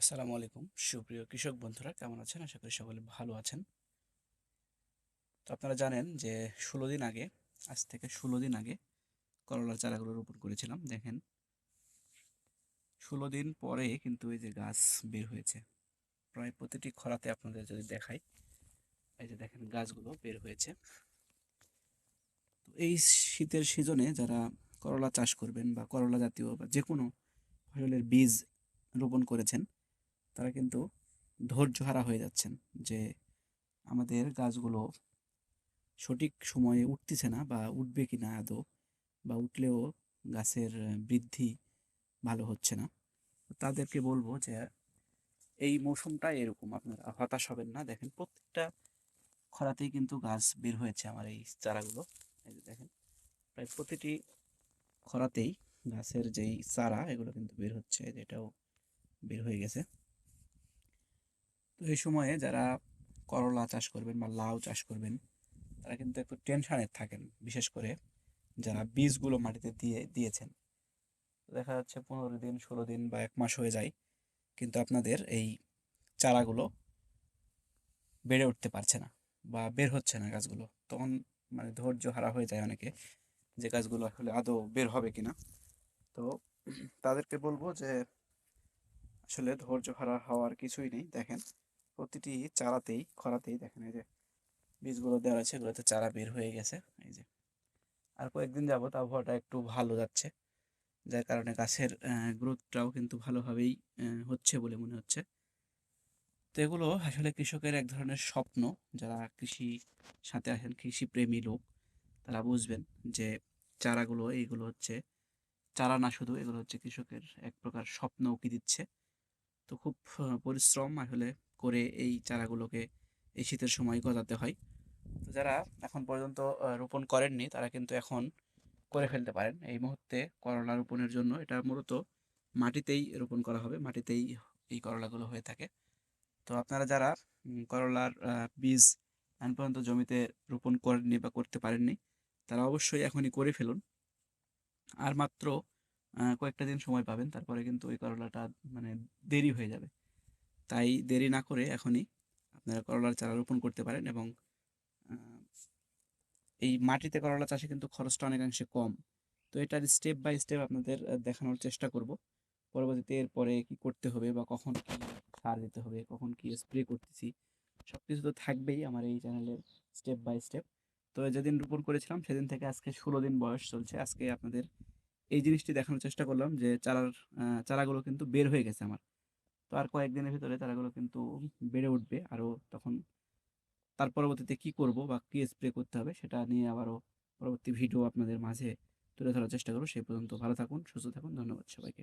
আসসালামু আলাইকুম। সুপ্রিয় কৃষক বন্ধুরা, কেমন আছেন? আশা করি সকলে ভালো আছেন। তো আপনারা জানেন যে ষোলো দিন আগে, আজ থেকে ষোলো দিন আগে করলার চারাগুলো রোপণ করেছিলাম। দেখেন, ষোলো দিন পরে কিন্তু এই যে গাছ বের হয়েছে। প্রায় প্রতিটি খরাতে আপনাদের যদি দেখাই, এই যে দেখেন গাছগুলো বের হয়েছে। তো এই শীতের সিজনে যারা করলা চাষ করবেন বা করলা জাতীয় বা যে কোনো ফসলের বীজ রোপণ করেছেন তারা কিন্তু ধৈর্য হারা হয়ে যাচ্ছেন যে আমাদের গাছগুলো সঠিক সময়ে উঠতেছে না বা উঠবে কি না আদৌ বা উঠলেও গাছের বৃদ্ধি ভালো হচ্ছে না। তাদেরকে বলব যে এই মৌসুমটা এরকম, আপনারা হতাশ হবেন না। দেখেন প্রত্যেকটা খরাতেই কিন্তু গাছ বের হয়েছে আমার এই চারাগুলো। এই যে দেখেন, প্রায় প্রতিটি খরাতেই গাছের যেই চারা, এগুলো কিন্তু বের হচ্ছে, এই যে এটাও বের হয়ে গেছে। তো এই সময়ে যারা করলা চাষ করবেন বা লাউ চাষ করবেন, তারা কিন্তু একটু টেনশানে থাকেন, বিশেষ করে যারা বীজগুলো মাটিতে দিয়ে, দিয়েছেন। দেখা যাচ্ছে পনেরো দিন, ষোলো দিন বা এক মাস হয়ে যায়, কিন্তু আপনাদের এই চারাগুলো বেড়ে উঠতে পারছে না বা বের হচ্ছে না গাছগুলো। তখন মানে ধৈর্য হারা হয়ে যায় অনেকে যে গাছগুলো আসলে আদৌ বের হবে কিনা। তো তাদেরকে বলব যে আসলে ধৈর্য হারা হওয়ার কিছুই নেই, দেখেন। প্রতিটি চারাতেই, খরাতেই দেখেন এই যে বীজগুলো দেওয়া আছে এগুলোতে চারা বের হয়ে গেছে। এই যে আর কয়েকদিন যাবত আবহাওয়াটা একটু ভালো যাচ্ছে, যার কারণে গাছের গ্রোথটাও কিন্তু ভালোভাবেই হচ্ছে বলে মনে হচ্ছে। তো এগুলো আসলে কৃষকের এক ধরনের স্বপ্ন, যারা কৃষি সাথে আসেন কৃষি প্রেমী লোক, তারা বুঝবেন যে চারাগুলো, এইগুলো হচ্ছে চারা না শুধু, এগুলো হচ্ছে কৃষকের এক প্রকার স্বপ্ন উকি দিচ্ছে। তো খুব পরিশ্রম আসলে করে এই চারাগুলোকে এই শীতের সময় গজাতে হয়। তো যারা এখন পর্যন্ত রোপণ করেননি, তারা কিন্তু এখন করে ফেলতে পারেন। এই মুহূর্তে করলা রোপণের জন্য এটা মূলত মাটিতেই রোপণ করা হবে, মাটিতেই এই করলাগুলো হয়ে থাকে। তো আপনারা যারা করলার বীজ এখন পর্যন্ত জমিতে রোপণ করেননি বা করতে পারেননি, তারা অবশ্যই এখনই করে ফেলুন। আর মাত্র কয়েকটা দিন সময় পাবেন, তারপরে কিন্তু ওই করলাটা মানে দেরি হয়ে যাবে। তাই দেরি না করে এখনই আপনারা করলার চারা রোপণ করতে পারেন এবং এই মাটিতে করলা চাষে কিন্তু খরচটা অনেকাংশে কম। তো এটার স্টেপ বাই স্টেপ আপনাদের দেখানোর চেষ্টা করব। পরবর্তীতে এরপরে কি করতে হবে বা কখন কি সার দিতে হবে, কখন কি স্প্রে করতেছি সব কিছু তো থাকবেই আমার এই চ্যানেলের স্টেপ বাই স্টেপ তো যেদিন রোপণ করেছিলাম সেদিন থেকে আজকে ষোলো দিন বয়স চলছে। আজকে আপনাদের এই জিনিসটি দেখানোর চেষ্টা করলাম যে চারার চারাগুলো কিন্তু বের হয়ে গেছে আমার। তো আর কয়েকদিনের ভিতরে চারাগুলো কিন্তু বেড়ে উঠবে। আরও তখন তার পরবর্তীতে কি করব বা কী স্প্রে করতে হবে সেটা নিয়ে আবারও পরবর্তী ভিডিও আপনাদের মাঝে তুলে ধরার চেষ্টা করব। সেই পর্যন্ত ভালো থাকুন, সুস্থ থাকুন, ধন্যবাদ সবাইকে।